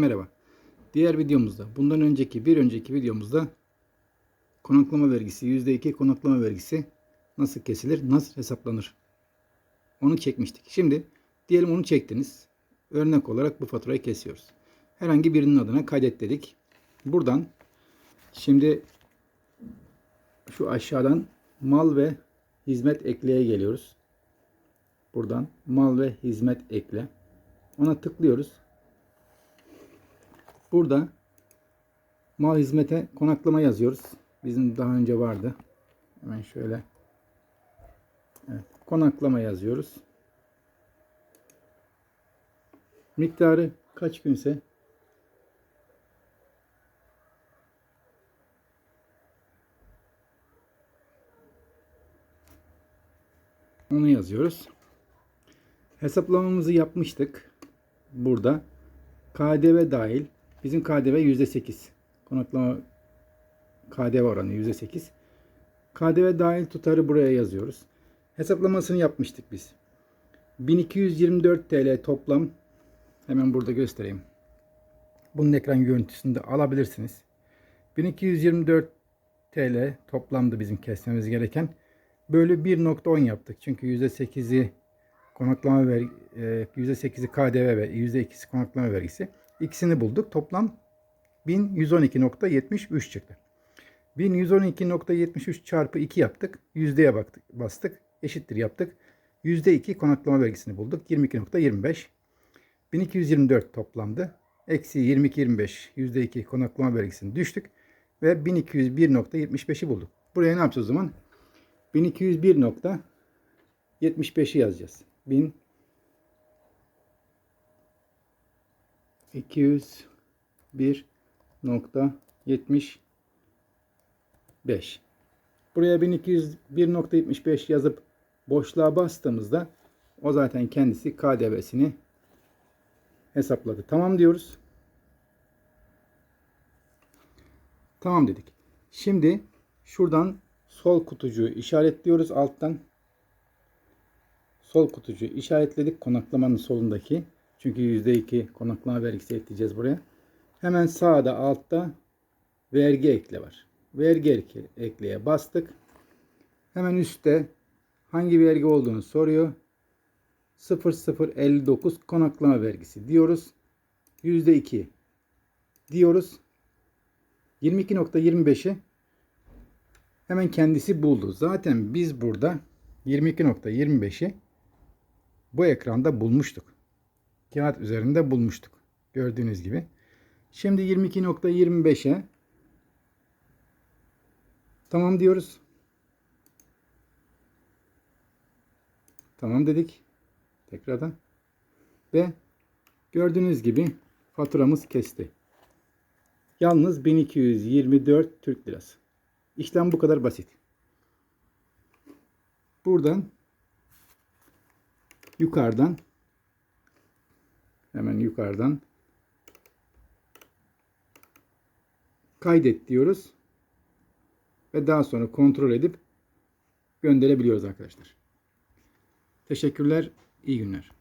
Merhaba. Diğer videomuzda, bundan önceki bir önceki videomuzda konaklama vergisi, %2 konaklama vergisi nasıl kesilir, nasıl hesaplanır? Onu çekmiştik. Şimdi diyelim onu çektiniz. Örnek olarak bu faturayı kesiyoruz. Herhangi birinin adına kaydet dedik. Buradan şimdi şu aşağıdan mal ve hizmet ekleye geliyoruz. Buradan mal ve hizmet ekle. Ona tıklıyoruz. Burada mal hizmete konaklama yazıyoruz. Bizim daha önce vardı. Hemen şöyle. Evet, konaklama yazıyoruz. Miktarı kaç günse onu yazıyoruz. Hesaplamamızı yapmıştık. Burada KDV dahil bizim KDV %8. Konaklama KDV oranı %8. KDV dahil tutarı buraya yazıyoruz. Hesaplamasını yapmıştık biz. 1224 TL toplam hemen burada göstereyim. Bunun ekran görüntüsünü de alabilirsiniz. 1224 TL toplamdı bizim kesmemiz gereken. Bölü 1.10 yaptık. Çünkü %8'i konaklama ver %8'i KDV ve %2'si konaklama vergisi. İkisini bulduk. Toplam 1112.73 çıktı. 1112.73 çarpı 2 yaptık. Yüzdeye baktık, bastık. Eşittir yaptık. %2 konaklama vergisini bulduk. 22.25. 1224 toplamdı. Eksi 22.25 %2 konaklama vergisini düştük. Ve 1201.75'i bulduk. Buraya ne yapacağız o zaman? 1201.75'i yazacağız. 1000 201.75 Buraya 1201.75 yazıp boşluğa bastığımızda o zaten kendisi KDV'sini hesapladı. Tamam diyoruz. Tamam dedik. Şimdi şuradan sol kutucuğu işaretliyoruz alttan. Sol kutucuğu işaretledik konaklamanın solundaki. Çünkü %2 konaklama vergisi ekleyeceğiz buraya. Hemen sağda altta vergi ekle var. Vergi ekle, ekleye bastık. Hemen üstte hangi vergi olduğunu soruyor. 0059 konaklama vergisi diyoruz. %2 diyoruz. 22.25'i hemen kendisi buldu. Zaten biz burada 22.25'i bu ekranda bulmuştuk. Kağıt üzerinde bulmuştuk. Gördüğünüz gibi. Şimdi 22.25'e tamam diyoruz. Tamam dedik. Tekrardan. Ve gördüğünüz gibi faturamız kesti. Yalnız 1224 Türk Lirası. İşlem bu kadar basit. Buradan yukarıdan hemen yukarıdan kaydet diyoruz. Ve daha sonra kontrol edip gönderebiliyoruz arkadaşlar. Teşekkürler. İyi günler.